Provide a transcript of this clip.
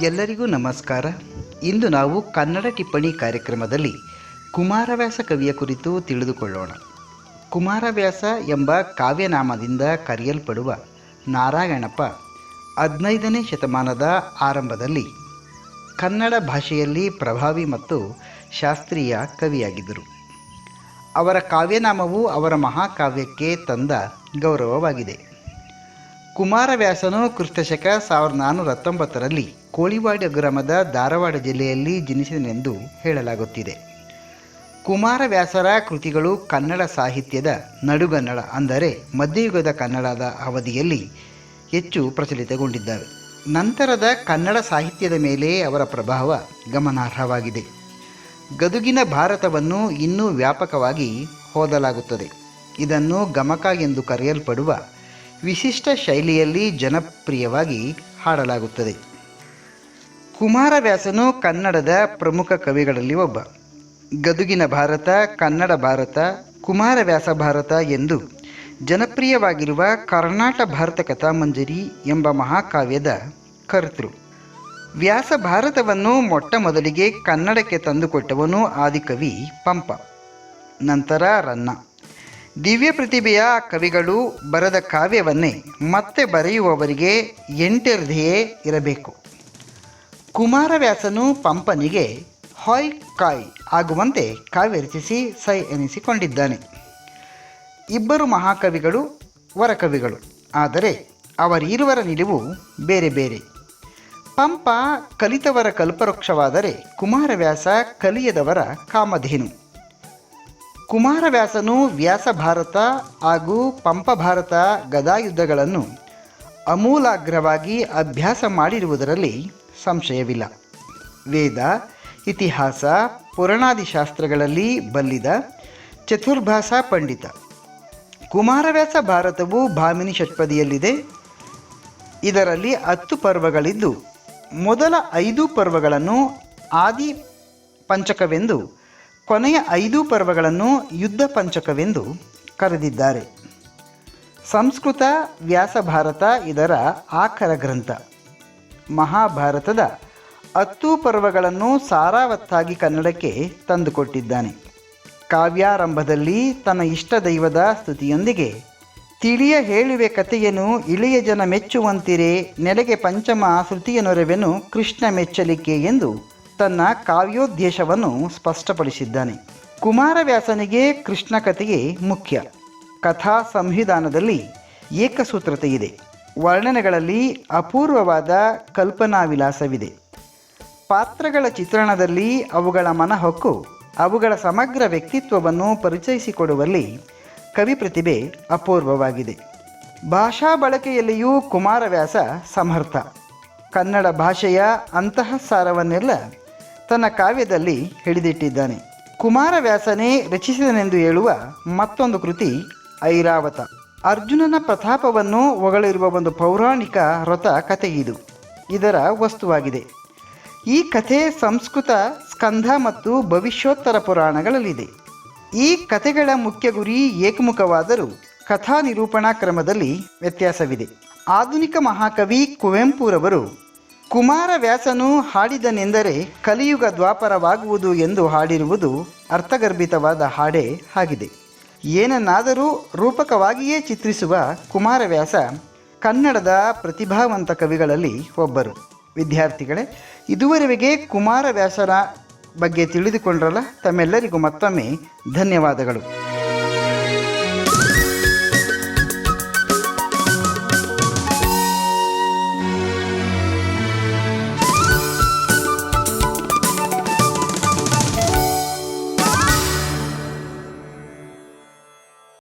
ಎಲ್ಲರಿಗೂ ನಮಸ್ಕಾರ. ಇಂದು ನಾವು ಕನ್ನಡ ಟಿಪ್ಪಣಿ ಕಾರ್ಯಕ್ರಮದಲ್ಲಿ ಕುಮಾರವ್ಯಾಸ ಕವಿಯ ಕುರಿತು ತಿಳಿದುಕೊಳ್ಳೋಣ. ಕುಮಾರವ್ಯಾಸ ಎಂಬ ಕಾವ್ಯನಾಮದಿಂದ ಕರೆಯಲ್ಪಡುವ ನಾರಾಯಣಪ್ಪ ಹದಿನೈದನೇ ಶತಮಾನದ ಆರಂಭದಲ್ಲಿ ಕನ್ನಡ ಭಾಷೆಯಲ್ಲಿ ಪ್ರಭಾವಿ ಮತ್ತು ಶಾಸ್ತ್ರೀಯ ಕವಿಯಾಗಿದ್ದರು. ಅವರ ಕಾವ್ಯನಾಮವು ಅವರ ಮಹಾಕಾವ್ಯಕ್ಕೆ ತಂದ ಗೌರವವಾಗಿದೆ. ಕುಮಾರವ್ಯಾಸನು ಕ್ರಿಸ್ತಶಕ ಸಾವಿರದ ನಾನ್ನೂರ ಹತ್ತೊಂಬತ್ತರಲ್ಲಿ ಕೋಳಿವಾಡ ಗ್ರಾಮದ ಧಾರವಾಡ ಜಿಲ್ಲೆಯಲ್ಲಿ ಜನಿಸಿದನೆಂದು ಹೇಳಲಾಗುತ್ತಿದೆ. ಕುಮಾರವ್ಯಾಸರ ಕೃತಿಗಳು ಕನ್ನಡ ಸಾಹಿತ್ಯದ ನಡುಗನ್ನಡ ಅಂದರೆ ಮಧ್ಯಯುಗದ ಕನ್ನಡದ ಅವಧಿಯಲ್ಲಿ ಹೆಚ್ಚು ಪ್ರಚಲಿತಗೊಂಡಿದ್ದಾವೆ. ನಂತರದ ಕನ್ನಡ ಸಾಹಿತ್ಯದ ಮೇಲೆ ಅವರ ಪ್ರಭಾವ ಗಮನಾರ್ಹವಾಗಿದೆ. ಗದುಗಿನ ಭಾರತವನ್ನು ಇನ್ನೂ ವ್ಯಾಪಕವಾಗಿ ಓದಲಾಗುತ್ತದೆ ಇದನ್ನು ಗಮಕ ಎಂದು ಕರೆಯಲ್ಪಡುವ ವಿಶಿಷ್ಟ ಶೈಲಿಯಲ್ಲಿ ಜನಪ್ರಿಯವಾಗಿ ಹಾಡಲಾಗುತ್ತದೆ. ಕುಮಾರವ್ಯಾಸನು ಕನ್ನಡದ ಪ್ರಮುಖ ಕವಿಗಳಲ್ಲಿ ಒಬ್ಬ. ಗದುಗಿನ ಭಾರತ, ಕನ್ನಡ ಭಾರತ ಕುಮಾರವ್ಯಾಸ ಭಾರತ ಎಂದು ಜನಪ್ರಿಯವಾಗಿರುವ ಕರ್ನಾಟ ಭಾರತ ಕಥಾಮಂಜರಿ ಎಂಬ ಮಹಾಕಾವ್ಯದ ಕರ್ತೃ. ವ್ಯಾಸ ಭಾರತವನ್ನು ಮೊಟ್ಟ ಮೊದಲಿಗೆ ಕನ್ನಡಕ್ಕೆ ತಂದುಕೊಟ್ಟವನು ಆದಿಕವಿ ಪಂಪ. ನಂತರ ರನ್ನ. ದಿವ್ಯ ಪ್ರತಿಭೆಯ ಕವಿಗಳು ಬರೆದ ಕಾವ್ಯವನ್ನೇ ಮತ್ತೆ ಬರೆಯುವವರಿಗೆ ಎಂಟೆರ್ದೆಯೇ ಇರಬೇಕು. ಕುಮಾರವ್ಯಾಸನು ಪಂಪನಿಗೆ ಹಾಯ್ ಕಾಯ್ ಆಗುವಂತೆ ಕಾವ್ಯ ರಚಿಸಿ ಸೈ ಎನಿಸಿಕೊಂಡಿದ್ದಾನೆ. ಇಬ್ಬರು ಮಹಾಕವಿಗಳು ವರಕವಿಗಳು, ಆದರೆ ಅವರಿರುವರ ನಿಲುವು ಬೇರೆ ಬೇರೆ. ಪಂಪ ಕಲಿತವರ ಕಲ್ಪವೃಕ್ಷವಾದರೆ ಕುಮಾರವ್ಯಾಸ ಕಲಿಯದವರ ಕಾಮಧೇನು. ಕುಮಾರವ್ಯಾಸನು ವ್ಯಾಸ ಭಾರತ ಹಾಗೂ ಪಂಪ ಭಾರತ ಗದಾಯುದ್ಧಗಳನ್ನು ಅಮೂಲಾಗ್ರವಾಗಿ ಅಭ್ಯಾಸ ಮಾಡಿರುವುದರಲ್ಲಿ ಸಂಶಯವಿಲ್ಲ. ವೇದ, ಇತಿಹಾಸ ಪುರಾಣಾದಿ ಶಾಸ್ತ್ರಗಳಲ್ಲಿ ಬಲ್ಲಿದ ಚತುರ್ಭಾಸ ಪಂಡಿತ. ಕುಮಾರವ್ಯಾಸ ಭಾರತವು ಭಾಮಿನಿ ಷಟ್ಪದಿಯಲ್ಲಿದೆ. ಇದರಲ್ಲಿ ಹತ್ತು ಪರ್ವಗಳಿದ್ದು, ಮೊದಲ ಐದು ಪರ್ವಗಳನ್ನು ಆದಿ ಪಂಚಕವೆಂದು ಕೊನೆಯ ಐದು ಪರ್ವಗಳನ್ನು ಯುದ್ಧ ಪಂಚಕವೆಂದು ಕರೆದಿದ್ದಾರೆ. ಸಂಸ್ಕೃತ ವ್ಯಾಸ ಭಾರತ ಇದರ ಆಖರ ಗ್ರಂಥ. ಮಹಾಭಾರತದ ಹತ್ತು ಪರ್ವಗಳನ್ನು ಸಾರಾವತ್ತಾಗಿ ಕನ್ನಡಕ್ಕೆ ತಂದುಕೊಟ್ಟಿದ್ದಾನೆ. ಕಾವ್ಯಾರಂಭದಲ್ಲಿ ತನ್ನ ಇಷ್ಟ ದೈವದ ಸ್ತುತಿಯೊಂದಿಗೆ, ತಿಳಿಯ ಹೇಳುವೆ ಕಥೆಯನ್ನು ಇಳಿಯ ಜನ ಮೆಚ್ಚುವಂತಿರೇ, ನೆಲೆಗೆ ಪಂಚಮ ಶ್ರುತಿಯನೊರವೆನು ಕೃಷ್ಣ ಮೆಚ್ಚಲಿಕೆ ಎಂದು ತನ್ನ ಕಾವ್ಯೋದ್ದೇಶವನ್ನು ಸ್ಪಷ್ಟಪಡಿಸಿದ್ದಾನೆ. ಕುಮಾರವ್ಯಾಸನಿಗೆ ಕೃಷ್ಣ ಕಥೆಯೇ ಮುಖ್ಯ. ಕಥಾ ಸಂವಿಧಾನದಲ್ಲಿ ಏಕಸೂತ್ರತೆ ಇದೆ ವರ್ಣನೆಗಳಲ್ಲಿ ಅಪೂರ್ವವಾದ ಕಲ್ಪನಾ ವಿಲಾಸವಿದೆ ಪಾತ್ರಗಳ ಚಿತ್ರಣದಲ್ಲಿ ಅವುಗಳ ಮನಹೊಕ್ಕು, ಅವುಗಳ ಸಮಗ್ರ ವ್ಯಕ್ತಿತ್ವವನ್ನು ಪರಿಚಯಿಸಿಕೊಡುವಲ್ಲಿ ಕವಿ ಪ್ರತಿಭೆ ಅಪೂರ್ವವಾಗಿದೆ. ಭಾಷಾ ಬಳಕೆಯಲ್ಲಿಯೂ ಕುಮಾರವ್ಯಾಸ ಸಮರ್ಥ. ಕನ್ನಡ ಭಾಷೆಯ ಅಂತಹ ಸಾರವನ್ನೆಲ್ಲ ತನ್ನ ಕಾವ್ಯದಲ್ಲಿ ಹಿಡಿದಿಟ್ಟಿದ್ದಾನೆ ಕುಮಾರವ್ಯಾಸನೇ ರಚಿಸಿದನೆಂದು ಹೇಳುವ ಮತ್ತೊಂದು ಕೃತಿ ಐರಾವತ. ಅರ್ಜುನನ ಪ್ರತಾಪವನ್ನು ಹೊಗಳಿರುವ ಒಂದು ಪೌರಾಣಿಕ ವ್ರತ ಕಥೆಯಿದು ಇದರ ವಸ್ತುವಾಗಿದೆ. ಈ ಕಥೆ ಸಂಸ್ಕೃತ ಸ್ಕಂಧ ಮತ್ತು ಭವಿಷ್ಯೋತ್ತರ ಪುರಾಣಗಳಲ್ಲಿದೆ. ಈ ಕಥೆಗಳ ಮುಖ್ಯ ಗುರಿ ಏಕಮುಖವಾದರೂ ಕಥಾ ನಿರೂಪಣಾ ಕ್ರಮದಲ್ಲಿ ವ್ಯತ್ಯಾಸವಿದೆ. ಆಧುನಿಕ ಮಹಾಕವಿ ಕುವೆಂಪುರವರು ಕುಮಾರವ್ಯಾಸನು ಹಾಡಿದನೆಂದರೆ ಕಲಿಯುಗ ದ್ವಾಪರವಾಗುವುದು ಎಂದು ಹಾಡಿರುವುದು ಅರ್ಥಗರ್ಭಿತವಾದ ಹಾಡೇ ಆಗಿದೆ. ಏನನ್ನಾದರೂ ರೂಪಕವಾಗಿಯೇ ಚಿತ್ರಿಸುವ ಕುಮಾರವ್ಯಾಸ ಕನ್ನಡದ ಪ್ರತಿಭಾವಂತ ಕವಿಗಳಲ್ಲಿ ಒಬ್ಬರು. ವಿದ್ಯಾರ್ಥಿಗಳೇ ಇದುವರೆಗೆ ಕುಮಾರವ್ಯಾಸರ ಬಗ್ಗೆ ತಿಳಿದುಕೊಂಡ್ರಲ್ಲ? ತಮ್ಮೆಲ್ಲರಿಗೂ ಮತ್ತೊಮ್ಮೆ ಧನ್ಯವಾದಗಳು.